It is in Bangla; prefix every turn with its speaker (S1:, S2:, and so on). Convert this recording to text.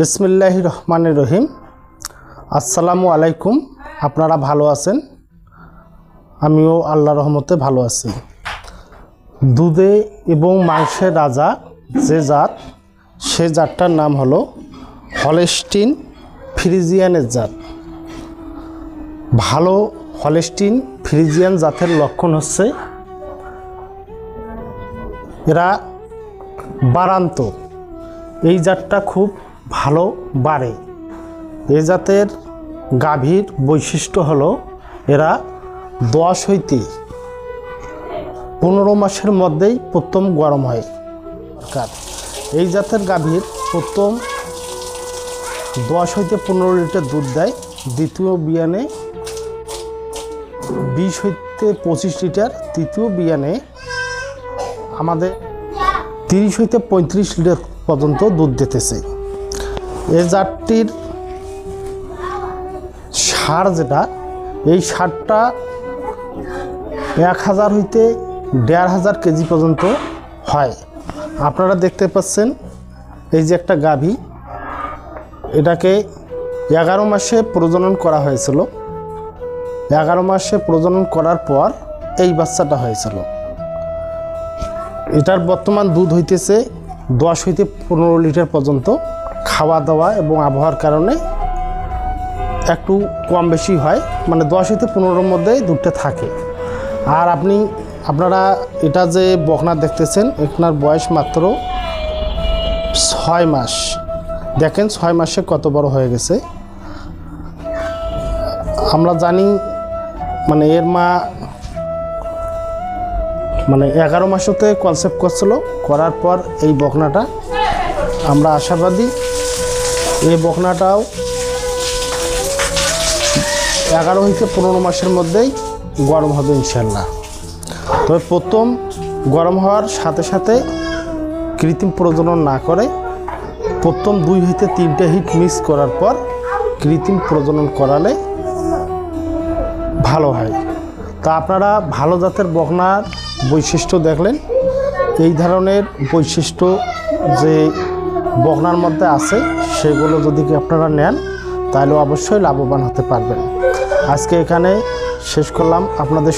S1: বিসমিল্লাহ রহমান রহিম। আসসালামু আলাইকুম। আপনারা ভালো আছেন? আমিও আল্লাহ রহমতে ভালো আছি। দুধে এবং মাংসের রাজা যে জাত, সে জাতটার নাম হলো হলেস্টিন ফ্রিজিয়ানের জাত। ভালো হলেস্টিন ফ্রিজিয়ান জাতের লক্ষণ হচ্ছে এরা বারান্ত। এই জাতটা খুব ভালো বাড়ে। এই জাতের গাভীর বৈশিষ্ট্য হলো এরা দশ হইতে পনেরো মাসের মধ্যেই প্রথম গরম হয়। এই জাতের গাভীর প্রথম দশ হইতে পনেরো লিটার দুধ দেয়, দ্বিতীয় বিয়ানে বিশ হইতে পঁচিশ লিটার, তৃতীয় বিয়ানে আমাদের তিরিশ হইতে পঁয়ত্রিশ লিটার পর্যন্ত দুধ দিতেছে। এই জাতটির সার যেটা, এই সারটা এক হাজার হইতে দেড় হাজার কেজি পর্যন্ত হয়। আপনারা দেখতে পাচ্ছেন, এই যে একটা গাভী, এটাকে এগারো মাসে প্রজনন করা হয়েছিল। এগারো মাসে প্রজনন করার পর এই বাচ্চাটা হয়েছিল। এটার বর্তমান দুধ হইতেছে দশ হইতে পনেরো লিটার পর্যন্ত। খাওয়া দাওয়া এবং আবহাওয়ার কারণে একটু কম বেশি হয়। মানে দশ হইতে পনেরোর মধ্যেই দুধটা থাকে। আর আপনি, আপনারা এটা যে বকনা দেখতেছেন, এখানার বয়স মাত্র ছয় মাস। দেখেন ছয় মাসে কত বড় হয়ে গেছে। আমরা জানি মানে এর মা মানে এগারো মাসতে কনসেপ্ট করছিল, করার পর এই বকনাটা আমরা আশাবাদী। এই বকনাটাও এগারো হইতে পনেরো মাসের মধ্যেই গরম হবে ইনশাল্লাহ। তবে প্রথম গরম হওয়ার সাথে সাথে কৃত্রিম প্রজনন না করে প্রথম দুই হইতে তিনটে হিট মিস করার পর কৃত্রিম প্রজনন করালে ভালো হয়। তা আপনারা ভালো জাতের বকনার বৈশিষ্ট্য দেখলেন। এই ধরনের বৈশিষ্ট্য যে বকনার মধ্যে আছে, সেগুলো যদি আপনারা নেন, তাহলে অবশ্যই লাভবান হতে পারবেন। আজকে এখানে শেষ করলাম। আপনাদের